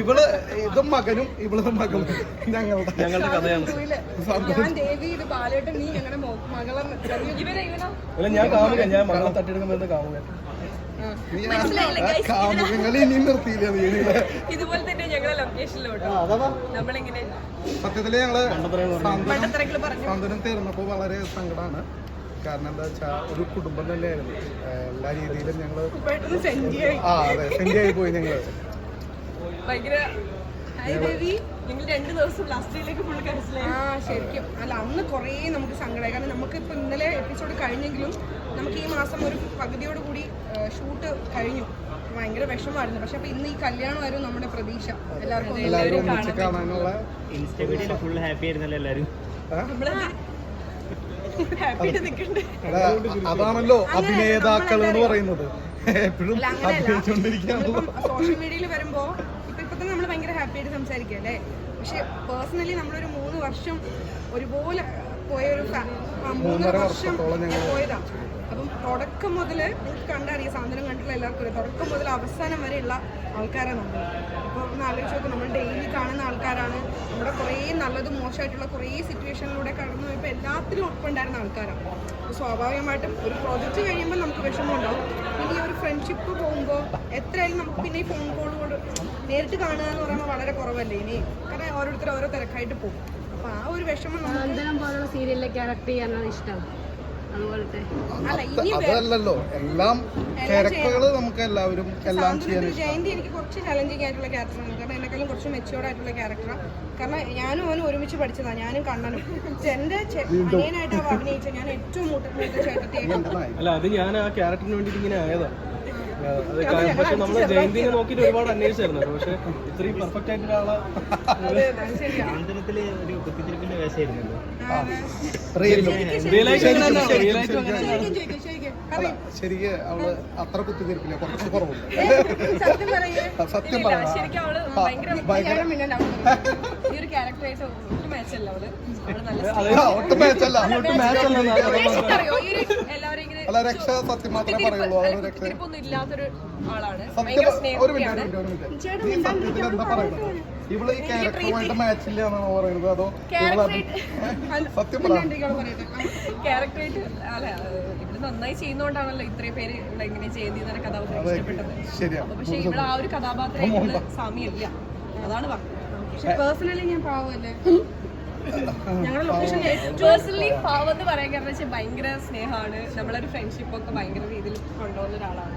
ഇവൾ ഇത് മകനും ഇവൾ മകളും. ഞങ്ങളുടെ ഞങ്ങളുടെ കഥയാണ്. ഞാൻ ദേവി ഇത് ബാലേട്ടൻ നീ ഞങ്ങളുടെ മകളെന്ന് ഇവരെ ഇവനോ? അല്ല ഞാൻ കാമുക ഞാൻ മകളെ തട്ടിയെടുക്കുമ്പോൾ കാമുക ഇനിയും നിർത്തിയില്ല ഇനിയില്ലേ? ഇതുപോലെ തന്നെ ഞങ്ങളെ ലൊക്കേഷനിലോട്ട് നമ്മളിങ്ങനെ സത്യത്തിൽ ഞങ്ങൾ സാന്ത്വനം തീർന്നപ്പോ വളരെ സങ്കടമാണ് കാരണം എന്താ വെച്ചാ ഒരു കുടുംബം തന്നെയായിരുന്നു. എല്ലാ രീതിയിലും ഞങ്ങൾ ആ അതെ സെഞ്ചി ആയി പോയി ഞങ്ങൾ. ഭയങ്കര നിങ്ങൾ രണ്ട് ദിവസം ലാസ്റ്റിലേക്ക് ഫുൾ കരച്ചിലായി. ആ ശരിക്കും. അല്ല അന്ന് കുറേ നമുക്ക് സങ്കടമായി കാരണം നമുക്ക് ഇപ്പൊ ഇന്നലെ എപ്പിസോഡ് കഴിഞ്ഞെങ്കിലും നമുക്ക് ഈ മാസം ഒരു പകുതിയോട് കൂടി ഷൂട്ട് കഴിഞ്ഞു. ഭയങ്കര വിഷമമായിരുന്നു. പക്ഷെ അപ്പൊ ഇന്ന് ഈ കല്യാണമായിരുന്നു നമ്മുടെ പ്രതീക്ഷ. എല്ലാവർക്കും ഫുൾ ഹാപ്പി ആയിരുന്നല്ലോ എല്ലാവരും. അതാണല്ലോ അഭിനേതാക്കൾ എന്ന് പറയുന്നത്. എപ്പോഴും സോഷ്യൽ മീഡിയയിൽ വരുമ്പോ ഇപ്പൊ നമ്മൾ ഭയങ്കര ഹാപ്പി ആയിട്ട് സംസാരിക്കുക അല്ലേ? പക്ഷെ പേഴ്സണലി നമ്മളൊരു മൂന്ന് വർഷം ഒരുപോലെ പോയ ഒരു മൂന്നര വർഷം പോയതാണ് അപ്പം തുടക്കം മുതൽ നിങ്ങൾക്ക് കണ്ടറിയാം സാധനം കണ്ടിട്ടുള്ള എല്ലാവർക്കും തുടക്കം മുതൽ അവസാനം വരെയുള്ള ആൾക്കാരാണ് നമ്മൾ അപ്പോൾ ഒന്ന് ആലോചിച്ച് നോക്കും നമ്മൾ ഡെയിലി കാണുന്ന ആൾക്കാരാണ്. നമ്മുടെ കുറേ നല്ലതും മോശമായിട്ടുള്ള കുറേ സിറ്റുവേഷനിലൂടെ കടന്നു പോയപ്പോൾ എല്ലാത്തിലും ഒപ്പമുണ്ടായിരുന്ന ആൾക്കാരാണ് അപ്പോൾ സ്വാഭാവികമായിട്ടും ഒരു പ്രോജക്റ്റ് കഴിയുമ്പോൾ നമുക്ക് വിഷമം ഉണ്ടാവും. പിന്നെ ഈ ഒരു ഫ്രണ്ട്ഷിപ്പ് പോകുമ്പോൾ എത്രയായാലും നമുക്ക് പിന്നെ ഈ ഫോൺ കോൾ കൊണ്ട് നേരിട്ട് കാണുക എന്ന് പറയുമ്പോൾ വളരെ കുറവല്ലേ? ഇനി കാരണം ഓരോരുത്തർ ഓരോ തിരക്കായിട്ട് പോകും. ആ ഒരു വിഷമം നമുക്ക് പോലുള്ള സീരിയലിലെ ക്യാരക്ടർ ചെയ്യാനാണ് ഇഷ്ടം. അതുപോലത്തെ. അല്ല ഇനി അതല്ലല്ലോ എല്ലാം ക്യാരക്ടറുകൾ നമുക്ക് എല്ലാവരും എല്ലാം ചെയ്യാൻ ജയന്തി എനിക്ക് കുറച്ച് ചലഞ്ചിങ് ആയിട്ടുള്ള ക്യാരക്ടറാണ് കാരണം എന്നെക്കാളും കുറച്ച് മെച്ചുവേർഡ് ആയിട്ടുള്ള ക്യാരക്ടറാണ് കാരണം ഞാനും അവനും ഒരുമിച്ച് പഠിച്ചതാണ് ഞാനും കണ്ണനും. എന്റെ അനിയനായിട്ടാണ് അനിയനായിട്ട് അവ അഭിനയിച്ച ഞാൻ ഏറ്റവും എന്റെ നായി അല്ല അത് ഞാൻ ആ ക്യാരക്ടറിന് വേണ്ടിയിട്ട് ഇങ്ങനെ ആയതാ. ആ, അത് കാ- പക്ഷെ നമ്മൾ ജയന്തിനെ നോക്കിയിട്ട് ഒരുപാട് അന്വേഷിച്ചായിരുന്നു. പക്ഷെ ഇത്രയും പെർഫെക്റ്റ് ആയിട്ട് ഒരാളെ സാന്ത്വനത്തിൽ ഒരു കുത്തിത്തിരിപ്പിന്റെ അല്ല ശരിക്ക് അവൾ അത്ര കുത്തിത്തിരിപ്പില്ല. കുറച്ച് കുറവുണ്ട്. സത്യം പറയേ. അല്ല രക്ഷ സത്യം മാത്രമേ പറയുള്ളൂ. ഒരു മിനിറ്റ് ഒരു മിനിറ്റ് ഒരു മിനിറ്റ്. ഈ സത്യത്തിൽ എന്താ പറയുന്നത്? ഇവൾ ഈ ക്യാരക്ടറുമായിട്ട് മാച്ച് ഇല്ല എന്നാണോ പറയുന്നത്? അതോ സത്യം നന്നായി ചെയ്യുന്നോണ്ടാണല്ലോ ഇത്രയും പേര് ഇവിടെ ഇങ്ങനെ ചെയ്യുന്ന കഥാപാത്രം ഇഷ്ടപ്പെട്ടത്. പക്ഷെ ഇവിടെ ആ ഒരു കഥാപാത്രം സ്വാമി ഇല്ല അതാണ് പറഞ്ഞത്. പക്ഷെ പേഴ്സണലി ഞാൻ പാവല്ലേ ഞങ്ങളുടെ ലൊക്കേഷൻ പേഴ്സണലി പാവം എന്ന് പറയാൻ കാരണം വെച്ചാൽ ഭയങ്കര സ്നേഹമാണ്. നമ്മളൊരു ഫ്രണ്ട്ഷിപ്പ് ഒക്കെ ഭയങ്കര രീതിയിൽ കൊണ്ടുപോകുന്ന ഒരാളാണ്.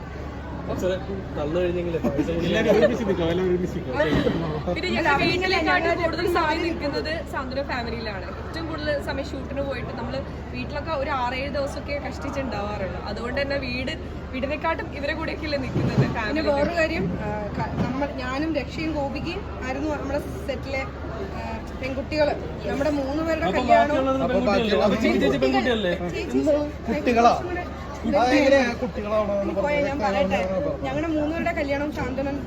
പിന്നെ ഞങ്ങൾ വീട്ടിലേക്കാട്ട് കൂടുതൽ സമയം നിൽക്കുന്നത് സാന്ത്വന ഫാമിലിയിലാണ്. ഏറ്റവും കൂടുതൽ സമയം ഷൂട്ടിന് പോയിട്ട് നമ്മൾ വീട്ടിലൊക്കെ ഒരു ആറേഴ് ദിവസമൊക്കെ കഷ്ടിച്ചുണ്ടാവാറുള്ളൂ. അതുകൊണ്ട് തന്നെ വീട് വീടിനെക്കാട്ടും ഇവരെ കൂടെയൊക്കെയല്ലേ നിൽക്കുന്നത് പിന്നെ ഫാമിലി വേറൊരു കാര്യം നമ്മൾ ഞാനും രക്ഷയും ഗോപികയും ആയിരുന്നു നമ്മുടെ സെറ്റിലെ പെൺകുട്ടികൾ നമ്മുടെ മൂന്ന് പേരുടെ കല്യാണം കുട്ടികളാ? ഞാൻ പറയട്ടെ. ഞങ്ങളുടെ മൂന്നുപേരുടെ കല്യാണം ശാന്തനൻ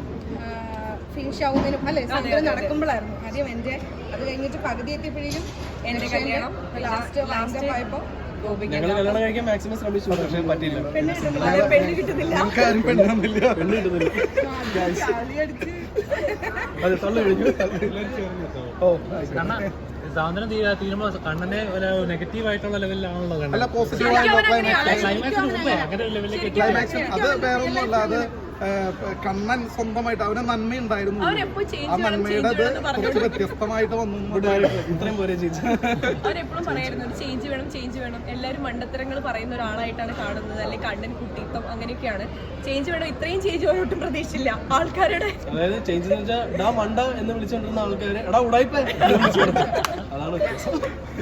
ഫിനിഷ് ആവുന്നതിനും അല്ലെ? സാന്ത്വനം നടക്കുമ്പോഴായിരുന്നു ആദ്യം എന്റെ അത് കഴിഞ്ഞിട്ട് പകുതി എത്തിയപ്പോഴേക്കും എന്റെ കല്യാണം. ലാസ്റ്റ് ലാസ്റ്റ് ആയപ്പോ ഞങ്ങൾ കല്യാണം കഴിക്കാൻ മാക്സിമം ശ്രമിച്ചു. പക്ഷേ പറ്റിയില്ല. പെണ്ണ് കിട്ടുന്നില്ല. തീരാ സാന്ത്വനം തീരുമ്പോ കണ്ണനെ ഒരു നെഗറ്റീവ് ആയിട്ടുള്ള ലെവലിലാണല്ലോ കണ്ടത് അല്ല പോസിറ്റീവ് ആയിട്ടുള്ള ക്ലൈമാക്സ് ക്ലൈമാക്സിന് മുമ്പേ അങ്ങനെ ഒരു ലെവലിലേക്ക് ക്ലൈമാക്സ് അത് വേറൊന്നുമല്ല. അത് കണ്ണൻ സ്വന്തമായിട്ട് അവന് നന്മയുണ്ടായിരുന്നു. ആ നന്മയുടെ ചേഞ്ച് അത് കുറച്ച് വ്യത്യസ്തമായിട്ട് വന്നു ഇത്രയും പോലെ ചേച്ചി അവരെപ്പോഴും പറയായിരുന്നു ചേഞ്ച് വേണം ചേഞ്ച് വേണം. എല്ലാവരും മണ്ടത്തരങ്ങൾ പറയുന്ന ഒരാളായിട്ടാണ് കാണുന്നത്. അല്ലെങ്കിൽ കണ്ണൻ കുട്ടിത്തം അങ്ങനെയൊക്കെയാണ്. ചേഞ്ച് വേണം ഇത്രയും ചേഞ്ച് വേണം ഒട്ടും പ്രതീക്ഷിച്ചില്ല. ആൾക്കാരുടെ അതായത് ചേഞ്ച് എന്ന് വെച്ചാൽ ഡാ മണ്ട എന്ന് വിളിച്ചുകൊണ്ടിരുന്ന ആൾക്കാര് എടാ ഉടായിപ്പേ. അതാണ്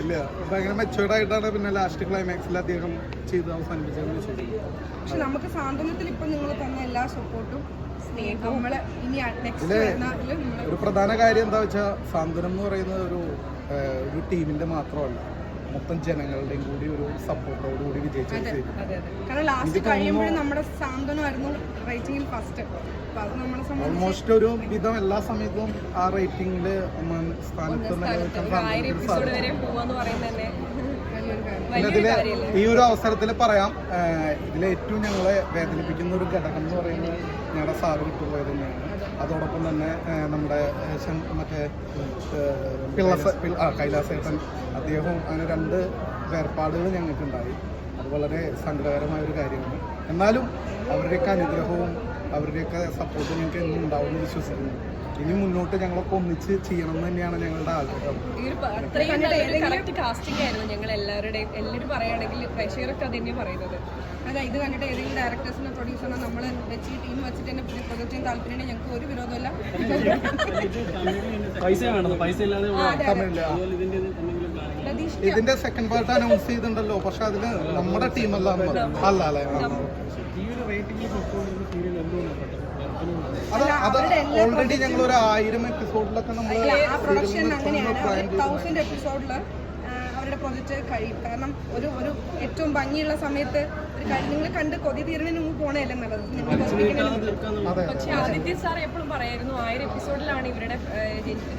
ഇല്ല ഭയങ്കര മെച്ചുവേർഡ് ആയിട്ടാണ് പിന്നെ ലാസ്റ്റ് ക്ലൈമാക്സിൽ അദ്ദേഹം ചെയ്ത് വിശ്വസിക്കുന്നു പക്ഷെ നമുക്ക് സാന്ത്വനത്തിൽ ഇപ്പൊ നിങ്ങൾ തന്നെ എല്ലാ സപ്പോർട്ടും സ്നേഹവും. ഇനി നെക്സ്റ്റ് ഇതിൽ ഒരു പ്രധാന കാര്യം എന്താ വെച്ചാൽ സാന്ത്വനം എന്ന് പറയുന്നത് ഒരു ഒരു ടീമിന്റെ മാത്രമല്ല. മൊത്തം ജനങ്ങളുടെയും കൂടി ഒരു സപ്പോർട്ടോട് കൂടി വിജയിച്ചു അതെ അതെ കാരണം ലാസ്റ്റ് കഴിയുമ്പോഴും നമ്മുടെ സാന്ത്വനമായിരുന്നു റേറ്റിംഗിൽ ഫസ്റ്റ് ഓൾമോസ്റ്റ് ഒരു വിധം എല്ലാ സമയത്തും ആ റേറ്റിംഗിൽ സ്ഥാനത്ത് നിലനിൽക്കാൻ ഒരു ഈ ഒരു അവസരത്തിൽ പറയാം. ഇതിലെ ഏറ്റവും ഞങ്ങളെ വേദനിപ്പിക്കുന്ന ഒരു ഘടകം എന്ന് പറയുന്നത് ഞങ്ങളുടെ സാറ് വിട്ടുപോയത് തന്നെയാണ്. അതോടൊപ്പം തന്നെ നമ്മുടെ മറ്റേ പിള്ളസ പിള്ള- ആ കൈലാസേട്ടൻ അദ്ദേഹവും അങ്ങനെ രണ്ട് വേർപാടുകൾ ഞങ്ങൾക്കുണ്ടായി. അത് വളരെ സങ്കടകരമായ ഒരു കാര്യമാണ്. എന്നാലും അവരുടെയൊക്കെ അനുഗ്രഹവും അവരുടെയൊക്കെ സപ്പോർട്ട് ഞങ്ങൾക്ക് എന്നും ഉണ്ടാവുമെന്ന് വിശ്വസിക്കുന്നു. ഇനി മുന്നോട്ട് ഞങ്ങളൊക്കെ ഒന്നിച്ച് ചെയ്യണം എന്ന് തന്നെയാണ് ഞങ്ങളുടെ ആഗ്രഹം. ഞങ്ങൾ എല്ലാവരുടെയും എല്ലാവരും പറയുകയാണെങ്കിൽ പ്രേക്ഷകരൊക്കെ അത് തന്നെയാണ് പറയുന്നത്. അതെ ഇത് കണ്ടിട്ട് ഏതെങ്കിലും ഡയറക്ടേഴ്സിനോ പ്രൊഡ്യൂസറിനോ നമ്മൾ വെച്ച് ടീം വെച്ചിട്ട് തന്നെ പുതിയ പ്രൊജക്റ്റിന് താല്പര്യം ഞങ്ങൾക്ക് ഒരു വിരോധമല്ല ഇതിന്റെ സെക്കൻഡ് പാർട്ട് അനൗൺസ് ചെയ്തിട്ടുണ്ടല്ലോ. പക്ഷെ അതിൽ നമ്മുടെ ടീമല്ല എന്ന്. അല്ല അല്ലേ ആ. ഈ ഒരു റേറ്റിംഗിൽ പൊക്കോണ്ടിരുന്ന സീരിയൽ എന്തുകൊണ്ടാണ് അത് ഓൾറെഡി ഞങ്ങൾ ഒരു ആയിരം എപ്പിസോഡിലൊക്കെ നമ്മൾ ആ പ്രൊഡക്ഷൻ അങ്ങനെയാണ്. തൗസൻഡ് എപ്പിസോഡിൽ അവരുടെ പ്രൊജക്റ്റ് കഴിയും. കാരണം ഒരു ഒരു ഏറ്റവും ഭംഗിയുള്ള സമയത്ത് ഒരു നിങ്ങൾ കണ്ട് കൊതി തീരണതിന് മുമ്പ് പോണേല്ലേ നല്ലത്? പക്ഷെ ആദിത്യ സാർ എപ്പോഴും പറയായിരുന്നു ആയിരം എപ്പിസോഡിലാണ് ഇവരുടെ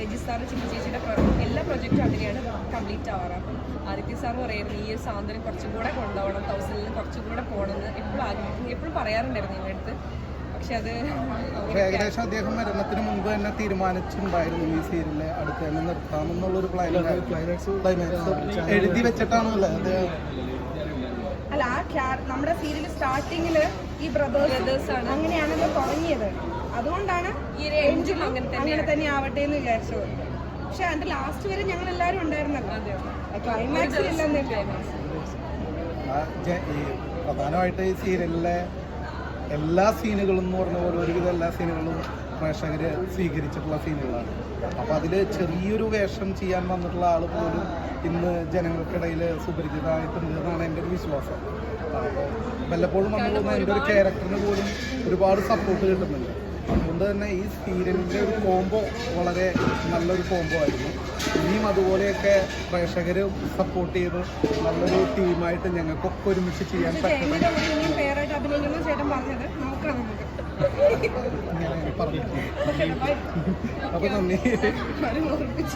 രജിസ്റ്റാർ ചിന്തി ചേച്ചിയുടെ എല്ലാ പ്രൊജക്റ്റും അതിനെയാണ് കംപ്ലീറ്റ് ആവാറ്. അപ്പം ആദിത്യ സാർ പറയായിരുന്നു ഈ ഒരു സാന്ത്വനം കുറച്ചും കൂടെ കൊണ്ടുപോകണം തൗസൻഡിൽ കുറച്ചും കൂടെ പോകണമെന്ന് എപ്പോഴും ആഗ്രഹിക്കുന്നു. എപ്പോഴും പറയാറുണ്ടായിരുന്നു ഞങ്ങളുടെ അടുത്ത്. പക്ഷെ അത് ഏകദേശം അദ്ദേഹം മരണത്തിന് മുമ്പ് തന്നെ തീരുമാനിച്ചിട്ടുണ്ടായിരുന്നു ഈ സീരിയലിലെ അടുത്ത് തന്നെ നിർത്താമെന്നുള്ളൊരു പ്ലാനിങ് ക്ലൈമാക്സ് എഴുതി വെച്ചിട്ടാണല്ലോ അത് അല്ല ആ നമ്മുടെ സീരിയൽ സ്റ്റാർട്ടിങ്ങിൽ ഈ ബ്രദേഴ്സ് ആണ്. അങ്ങനെയാണല്ലോ തുടങ്ങിയത്. അതുകൊണ്ടാണ് ഈ റേഞ്ചും അങ്ങനെ തന്നെ അങ്ങനെ തന്നെ ആവട്ടെ എന്ന് വിചാരിച്ചത്. പക്ഷെ അതിന്റെ ലാസ്റ്റ് വരെ ഞങ്ങൾ എല്ലാവരും ഉണ്ടായിരുന്നല്ലോ ക്ലൈമാക്സിൽ ഇല്ലെന്നില്ല ആ ജ- ഈ പ്രധാനമായിട്ട് ഈ സീരിയലിലെ എല്ലാ സീനുകളും എന്ന് പറഞ്ഞ പോലെ ഒരുവിധം എല്ലാ സീനുകളും പ്രേക്ഷകർ സ്വീകരിച്ചിട്ടുള്ള സീനുകളാണ്. അപ്പോൾ അതിൽ ചെറിയൊരു വേഷം ചെയ്യാൻ വന്നിട്ടുള്ള ആൾ പോലും ഇന്ന് ജനങ്ങൾക്കിടയിൽ സുപരിചിതമായിട്ടുണ്ട് എന്നാണ് എന്റെ ഒരു വിശ്വാസം. വല്ലപ്പോഴും വന്നു പോകുന്ന എന്റെ ഒരു ക്യാരക്ടറിന് പോലും ഒരുപാട് സപ്പോർട്ട് കിട്ടുന്നുണ്ട്. അതുകൊണ്ട് തന്നെ ഈ സീരിയലിന്റെ ഒരു കോംബോ വളരെ നല്ലൊരു കോംബോ ആയിരുന്നു. ഇനിയും അതുപോലെയൊക്കെ പ്രേക്ഷകർ സപ്പോർട്ട് ചെയ്ത് നല്ലൊരു ടീമായിട്ട് ഞങ്ങൾക്കൊക്കെ ഒരുമിച്ച് ചെയ്യാൻ പറ്റും ജയമിന്റെ കൂടെ ഇനിയും അഭിനയിക്കുന്ന ചേട്ടൻ പറഞ്ഞത്. നോക്കാം നമുക്ക്. ഇങ്ങനെ പറഞ്ഞു അപ്പോൾ നന്ദി.